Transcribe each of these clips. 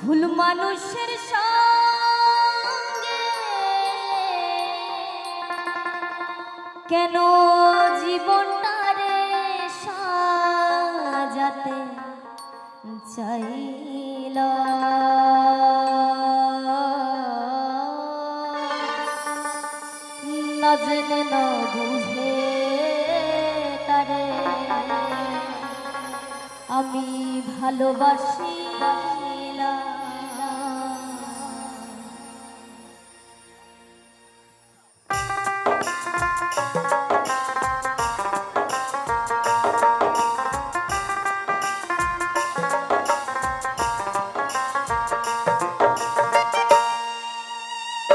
ভুল মানুষের সঙ্গে কেন জীবনটারে সাজাতে চাইল? না না বুঝে তারে আমি ভালোবাসি।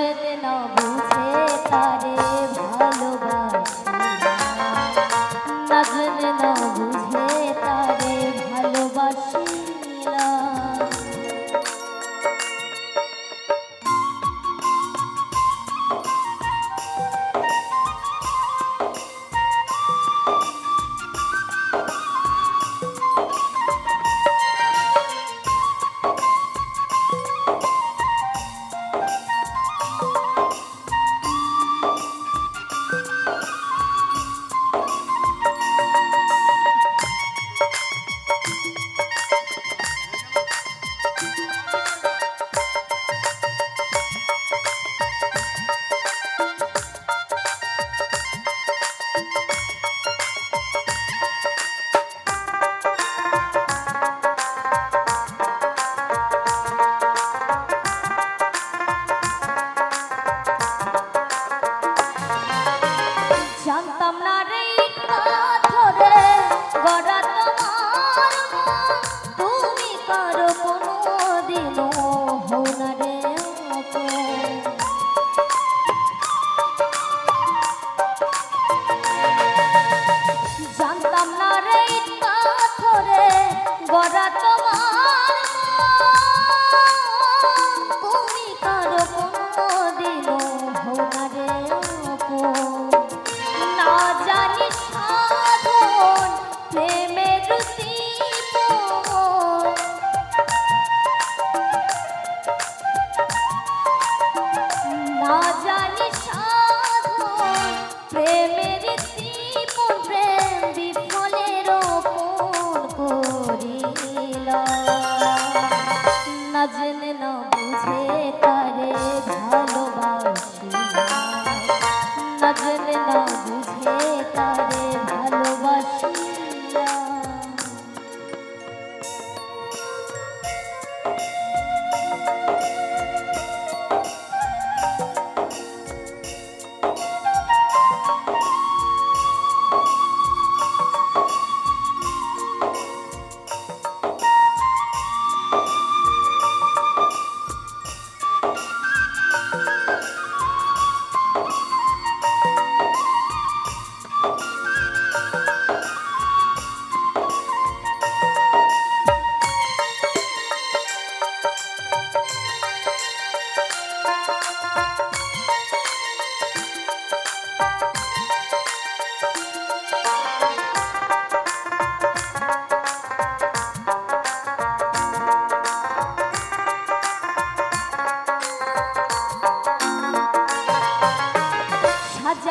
জেনে না বুঝে তারে।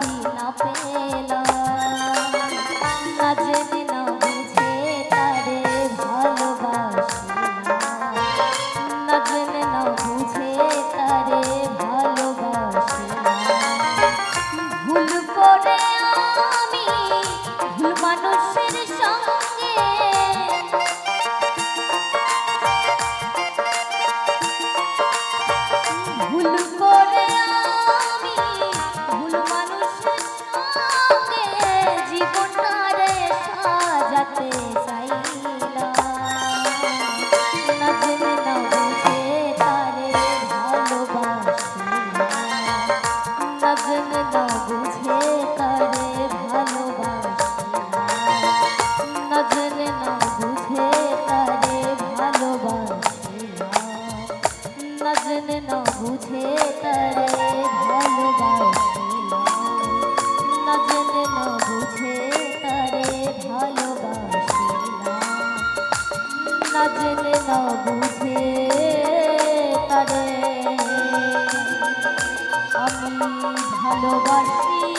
আমি না পেলাম। না জেনে না না বুঝে তারে ভালোবাসিলাম। না জেনে না বুঝে তারে ভালোবাসিলাম। না জেনে না বুঝে তারে আমি ভালোবাসিলাম